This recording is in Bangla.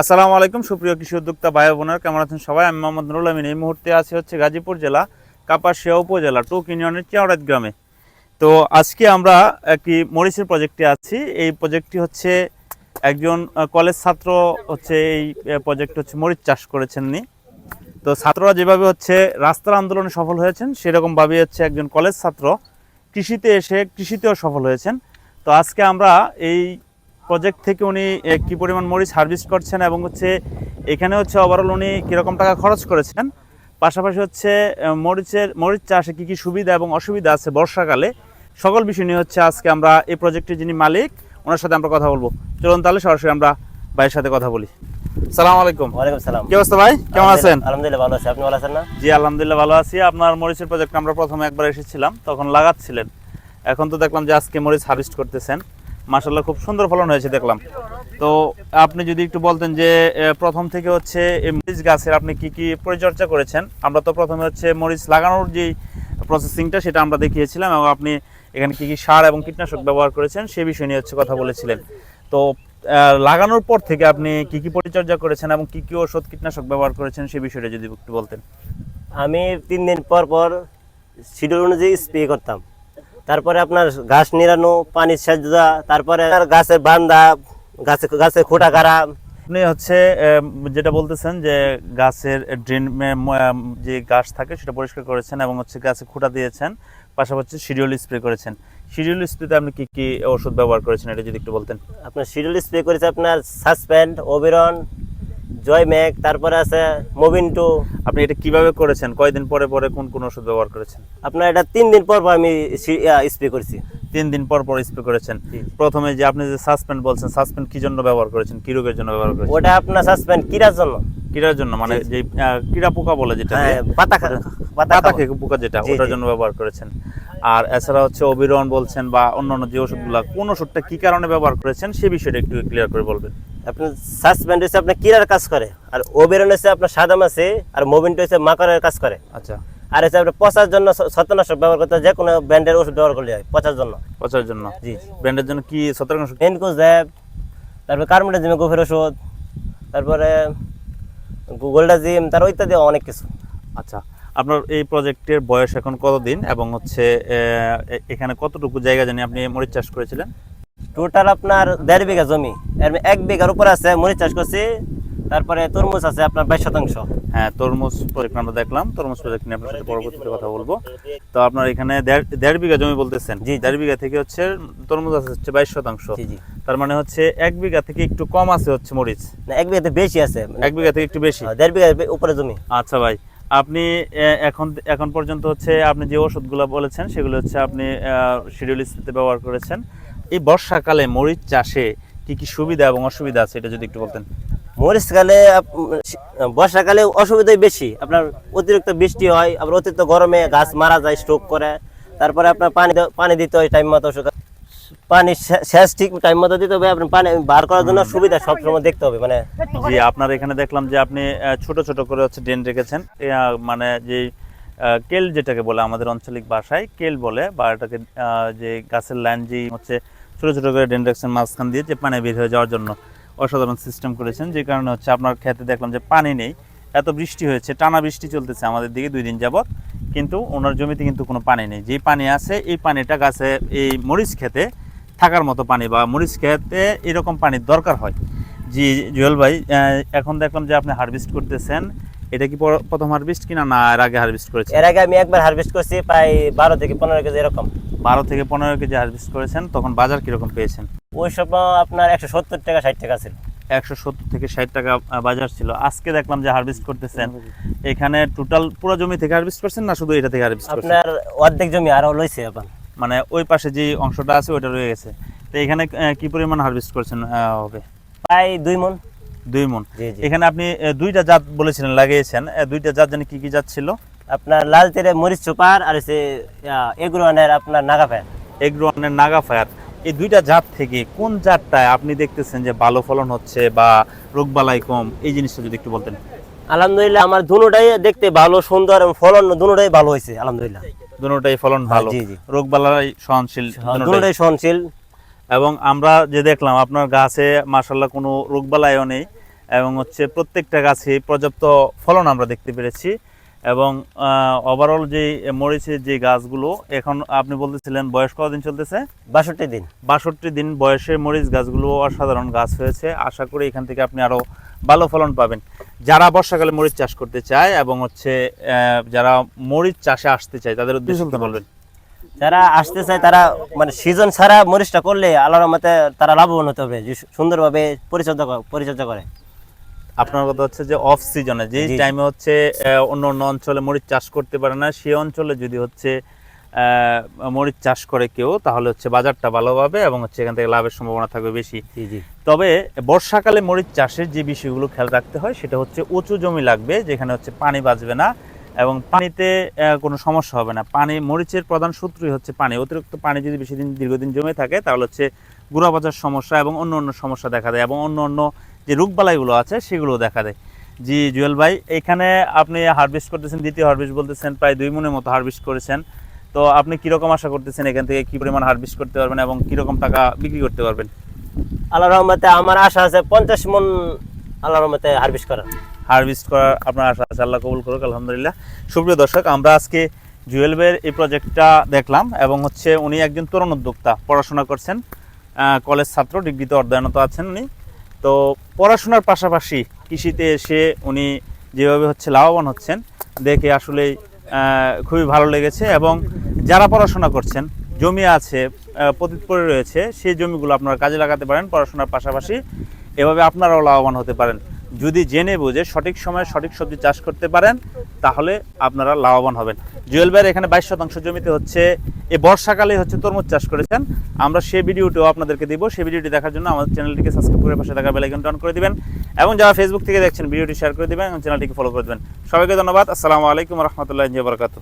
আসসালামু আলাইকুম, সুপ্রিয় কৃষি উদ্যোক্তা ভাই বোনের, কেমন আছেন সবাই? আমি মোহাম্মদ নুরুল আমিন। এই মুহূর্তে আছি হচ্ছে গাজীপুর জেলা, কাপাসিয়া উপজেলা, টুক ইউনিয়নের চিয়াড়াত গ্রামে। তো আজকে আমরা একটি মরিচের প্রজেক্টে আছি। এই প্রজেক্টটি হচ্ছে একজন কলেজ ছাত্র হচ্ছে এই প্রজেক্ট হচ্ছে মরিচ চাষ করেছেন নি তো ছাত্ররা যেভাবে হচ্ছে রাস্তার আন্দোলনে সফল হয়েছেন, সেরকমভাবে হচ্ছে একজন কলেজ ছাত্র কৃষিতে এসে কৃষিতেও সফল হয়েছেন। তো আজকে আমরা এই প্রজেক্ট থেকে উনি কি পরিমাণ মরিচ হারভেস্ট করছেন এবং হচ্ছে এখানে হচ্ছে ওভারঅল উনি কীরকম টাকা খরচ করেছেন। পাশাপাশি হচ্ছে মরিচের মরিচ চাষে কী কী সুবিধা এবং অসুবিধা আছে বর্ষাকালে সকল বিষয় নিয়ে হচ্ছে আজকে আমরা এই প্রজেক্টের যিনি মালিক ওনার সাথে আমরা কথা বলব। চলুন তাহলে সরাসরি আমরা ভাইয়ের সাথে কথা বলি। সালাম আলাইকুম। ওয়ালাইকুম সালাম। কি অবস্থা ভাই? কেমন আছেন? আলহামদুলিল্লাহ ভালো আছি। আপনি ভালো আছেন না? জি আলহামদুলিল্লাহ ভালো আছি। আপনার মরিচের প্রজেক্ট আমরা প্রথমে একবার এসেছিলাম তখন লাগাচ্ছিলেন। এখন তো দেখলাম যে আজকে মরিচ হারভেস্ট করতেছেন। মাসাল্লাহ খুব সুন্দর ফলন হয়েছে, দেখলাম। তো আপনি যদি একটু বলতেন যে প্রথম থেকে হচ্ছে এই মরিচ গাছের আপনি কি কি পরিচর্যা করেছেন? আমরা তো প্রথমে হচ্ছে মরিচ লাগানোর যে প্রসেসিংটা সেটা আমরা দেখিয়েছিলাম এবং আপনি এখানে কি কি সার এবং কীটনাশক ব্যবহার করেছেন, সে বিষয় নিয়ে হচ্ছে কথা বলেছিলেন। তো লাগানোর পর থেকে আপনি কি কি পরিচর্যা করেছেন এবং কি কি ওষুধ কীটনাশক ব্যবহার করেছেন, সে বিষয়টা যদি একটু বলতেন। আমি তিন দিন পর পর শিডিউল অনুযায়ী স্প্রে করতাম। তারপরে আপনার ঘাস নিরানো পানি সেচ দেওয়া তারপরে আর গাছের বান্দা গাছে গাছে খোটা কারা আপনি হচ্ছে যেটা বলতেছেন যে গাছের ড্রেন যে গাছ থাকে সেটা পরিষ্কার করেছেন এবং হচ্ছে গাছে খুঁটা দিয়েছেন পাশাপাশি শিডিউল স্প্রে করেছেন। শিডিউল স্প্রেতে আপনি কি কি ওষুধ ব্যবহার করেছেন এটা যদি একটু বলতেন? আপনার শিডিউল স্প্রে করেছে আপনার সাসপেন্ড ওবেরন জয় ম্যাক তারপরে আছে মোবিন টু আপনি এটা কীভাবে করেছেন? কয়দিন পরে পরে কোন কোন ওষুধ ব্যবহার করেছেন? আপনার এটা তিন দিন পর পর আমি স্প্রে করেছি। তিন দিন পর পর স্প্রে করেছেন। প্রথমে যে আপনি যে সাসপেন্ড বলছেন সাসপেন্ড কি জন্য ব্যবহার করেছেন? কি রোগের জন্য ব্যবহার করেছেন? ওটা আপনার সাসপেন্ড কিরার জন্য। কিরার জন্য মানে যে কিরা পোকা বলে যেটা হ্যাঁ পাতা পাতা পোকা যেটা ওটার জন্য ব্যবহার করেছেন। আর এছাড়া হচ্ছে অবিরন বলছেন বা অন্যান্য যে ওষুধগুলো কোন ওষুধটা কি কারণে ব্যবহার করেছেন সে বিষয়টা একটু ক্লিয়ার করে বলবেন। আপনার সাসপেন্ড হচ্ছে আপনার কিরার কাজ করে আর ওবেরন হচ্ছে আপনার সাদা মাছে আর মোবিনটা হচ্ছে মাকারের কাজ করে। আচ্ছা। আর হচ্ছে আপনার পচার জন্য ছত্রনাশক ব্যবহার করতে যে কোনো ব্র্যান্ডের ওষুধ ব্যবহার করলে হয় পচার জন্য। পচার জন্য? জি। ব্র্যান্ডের জন্য কি ছত্রাকনাশক? এনকোজ ল্যাব তারপরে কার্বোমেটাজিমে গোফের ওষুধ তারপরে গোল্ডাজিম তার ইত্যাদি অনেক কিছু। আচ্ছা। আপনার এই প্রজেক্টের বয়স এখন কতদিন এবং হচ্ছে এখানে কতটুকু জায়গা জানি আপনি মরিচ চাষ করেছিলেন? টোটাল আপনার দেড় বিঘা জমি। এক বিঘার উপর আছে মরিচ চাষ করছি তারপরে তরমুজ আছে আপনার বাইশ শতাংশ। হ্যাঁ তরমুজ প্রজেক্ট আমরা দেখলাম তরমুজ প্রজেক্ট নিয়ে আপনার সাথে পরবর্তীতে কথা বলব। তো আপনার এখানে দেড় বিঘা জমি বলতেছেন। জি। দেড় বিঘা থেকে হচ্ছে তরমুজ আছে হচ্ছে বাইশ শতাংশ। তার মানে হচ্ছে এক বিঘা থেকে একটু কম আছে হচ্ছে মরিচ। না এক বিঘাতে বেশি আছে। এক বিঘা থেকে একটু বেশি? দেড় বিঘা উপরে জমি। আচ্ছা ভাই আপনি এখন এখন পর্যন্ত হচ্ছে আপনি যে ওষুধগুলো বলেছেন, সেগুলো হচ্ছে আপনি শিডিউল স্প্রেতে ব্যবহার করেছেন। এই বর্ষাকালে মরিচ চাষে কি কি সুবিধা এবং অসুবিধা আছে, এটা যদি একটু বলতেন? মরিচকালে বর্ষাকালে অসুবিধাই বেশি। আপনার অতিরিক্ত বৃষ্টি হয়, আবার অতিরিক্ত গরমে গাছ মারা যায় স্ট্রোক করে। তারপরে আপনার পানি পানি দিতে হয়, টাইম মতো। পানি সেচ ঠিক টাইম মতো দিতে হবে আপনার পানি বার করার জন্য সুবিধা সবসময় দেখতে হবে মানে জি আপনার এখানে দেখলাম যে আপনি ছোট ছোট করে হচ্ছে ড্রেন রেখেছেন। মানে যে কেল যেটাকে বলে আমাদের আঞ্চলিক ভাষায় কেল বলে বা এটাকে যে গাছের লাইন যে হচ্ছে ছোট ছোট করে ড্রেন রেখেছেন মাঝখান দিয়ে যে পানি বের হয়ে যাওয়ার জন্য অসাধারণ সিস্টেম করেছেন যে কারণে হচ্ছে আপনার খেতে দেখলাম যে পানি নেই। এত বৃষ্টি হয়েছে টানা বৃষ্টি চলতেছে আমাদের দিকে দুই দিন যাবত কিন্তু ওনার জমিতে কিন্তু কোনো পানি নেই। যে পানি আছে এই পানিটা গাছে এই মরিচ খেতে থাকার মতো পানি বা মরিচ খেতে এরকম পানির দরকার হয়। জি জুয়েল ভাই এখন দেখলাম যে আপনি হারভেস্ট করতেছেন। এটা কি প্রথম হারভেস্ট কিনা না এর আগে হারভেস্ট করেছেন? এর আগে আমি একবার হারভেস্ট করছি প্রায় বারো থেকে পনেরো কেজি এরকম। বারো থেকে পনেরো কেজি হারভেস্ট করেছেন তখন বাজার কীরকম পেয়েছেন? ওই সময় আপনার একশো সত্তর টাকা ষাট টাকা ছিল। একশো সত্তর থেকে ষাট টাকা বাজার ছিল। আজকে দেখলাম যে হারভেস্ট করতেছেন। এখানে টোটাল পুরো জমি থেকে হারভেস্ট করছেন না শুধু এটা থেকে হারভেস্ট করছেন? আপনার অর্ধেক জমি আরও লইছে এখন। মানে ওই পাশে যে অংশটা আছে ওইটা রয়ে গেছে। তো এখানে কি পরিমাণ হারভেস্ট করছেন হবে? প্রায় দুই মন। দুই মন। এখানে আপনি দুইটা জাত বলেছিলেন লাগিয়েছেন। দুইটা জাত জানি কি কি জাত ছিল? আপনার লাল তেরে মরিচ সুপার আর হচ্ছে এগুরানের আপনার নাগা ফ্যান এগ্রোয়ানের নাগা ফায়ার এই দুইটা জাত থেকে কোন জাতটায় আপনি দেখতেছেন যে ভালো ফলন হচ্ছে বা রোগবালাই কম? এই জিনিসটা যদি একটু বলতেন। আলহামদুলিল্লাহ আমার দুটোটাই দেখতে ভালো সুন্দর এবং ফলন দুটোটাই ভালো হয়েছে আলহামদুলিল্লাহ। দুটোটাই ফলন ভালো। জি। রোগবালাই সহনশীল দুটোটাই। দুটোটাই সহনশীল। এবং আমরা যে দেখলাম আপনার গাছে মার্শাল্লাহ কোনো রোগবালাইও নেই এবং হচ্ছে প্রত্যেকটা গাছে পর্যাপ্ত ফলন আমরা দেখতে পেরেছি। এবং ওভারঅল যে মরিচের যে গাছগুলো এখন আপনি বলতেছিলেন বয়স কতদিন চলতেছে? বাষট্টি দিন। বাষট্টি দিন বয়সে মরিচ গাছগুলো অসাধারণ গাছ হয়েছে। আশা করি এখান থেকে আপনি আরও ভালো ফলন পাবেন। যারা বর্ষাকালে মরিচ চাষ করতে চায় এবং হচ্ছে যারা মরিচ চাষে আসতে চায় তাদের উদ্দেশ্যে বলবেন? যারা আসতে চায় তারা মানে সিজন ছাড়া মরিচটা করলে আল্লাহর রহমতে তারা লাভবান হতে হবে সুন্দরভাবে পরিচর্যা পরিচর্যা করে। আপনার কথা হচ্ছে যে অফ সিজনে যে টাইমে হচ্ছে অন্য অন্য অঞ্চলে মরিচ চাষ করতে পারে না সেই অঞ্চলে যদি হচ্ছে মরিচ চাষ করে কেউ তাহলে হচ্ছে বাজারটা ভালো পাবে এবং হচ্ছে এখান থেকে লাভের সম্ভাবনা থাকবে বেশি। জি জি। তবে বর্ষাকালে মরিচ চাষের যে বিষয়গুলো খেয়াল রাখতে হয় সেটা হচ্ছে উঁচু জমি লাগবে যেখানে হচ্ছে পানি বাঁচবে না এবং পানিতে কোনো সমস্যা হবে না। পানি মরিচের প্রধান সূত্রই হচ্ছে পানি। অতিরিক্ত পানি যদি বেশি দিন দীর্ঘদিন জমে থাকে তাহলে হচ্ছে গুঁড়া বাজার সমস্যা এবং অন্য অন্য সমস্যা দেখা দেয় এবং অন্য অন্য যে রোগবালাইগুলো আছে সেগুলো দেখা দেয়। জি জুয়েল ভাই এখানে আপনি হারভেস্ট করতেছেন দ্বিতীয় হারভেস্ট বলতেছেন প্রায় দুই মনের মতো হারভেস্ট করেছেন। তো আপনি কীরকম আশা করতেছেন এখান থেকে? কি পরিমাণ হারভেস্ট করতে পারবেন এবং কীরকম টাকা বিক্রি করতে পারবেন? আল্লাহর রহমতে আমার আশা আছে পঞ্চাশ মন আল্লাহর রহমতে হারভেস্ট করার। হারভেস্ট করার আপনার আশা আছে। আল্লাহ কবুল করুক আলহামদুলিল্লাহ। সুপ্রিয় দর্শক আমরা আজকে জুয়েল এই প্রজেক্টটা দেখলাম এবং হচ্ছে উনি একজন তরুণ উদ্যোক্তা পড়াশোনা করছেন কলেজ ছাত্র ডিগ্রিতে অধ্যয়নত আছেন উনি। তো পড়াশোনার পাশাপাশি কৃষিতে এসে উনি যেভাবে হচ্ছে লাভবান হচ্ছেন দেখে আসলেই খুবই ভালো লেগেছে এবং যারা পড়াশোনা করছেন, জমি আছে পতিত পড়ে রয়েছে, সেই জমিগুলো আপনারা কাজে লাগাতে পারেন, পড়াশোনার পাশাপাশি এভাবে আপনারাও লাভবান হতে পারেন। যদি জেনে বুঝে, সঠিক সময়ে সঠিক সবজি চাষ করতে পারেন, তাহলে আপনারা লাভবান হবেন। জুয়েল ভাইয়ের এখানে বাইশ শতাংশ জমিতে হচ্ছে, এ বর্ষাকালে হচ্ছে তরমুজ চাষ করেছেন। আমরা সেই ভিডিওটিও আপনাদেরকে দিব। সেই ভিডিওটি দেখার জন্য আমাদের চ্যানেলটিকে সাবস্ক্রাইব করে পাশে থাকা বেলাইকনটা অন করে দিবেন। এবং যারা ফেসবুক থেকে দেখছেন, ভিডিওটি শেয়ার করে দিবেন এবং চ্যানেলটিকে ফলো করে দিবেন। সবাইকে ধন্যবাদ। আসসালামু আলাইকুম রহমতুল্লাহ বরকাতু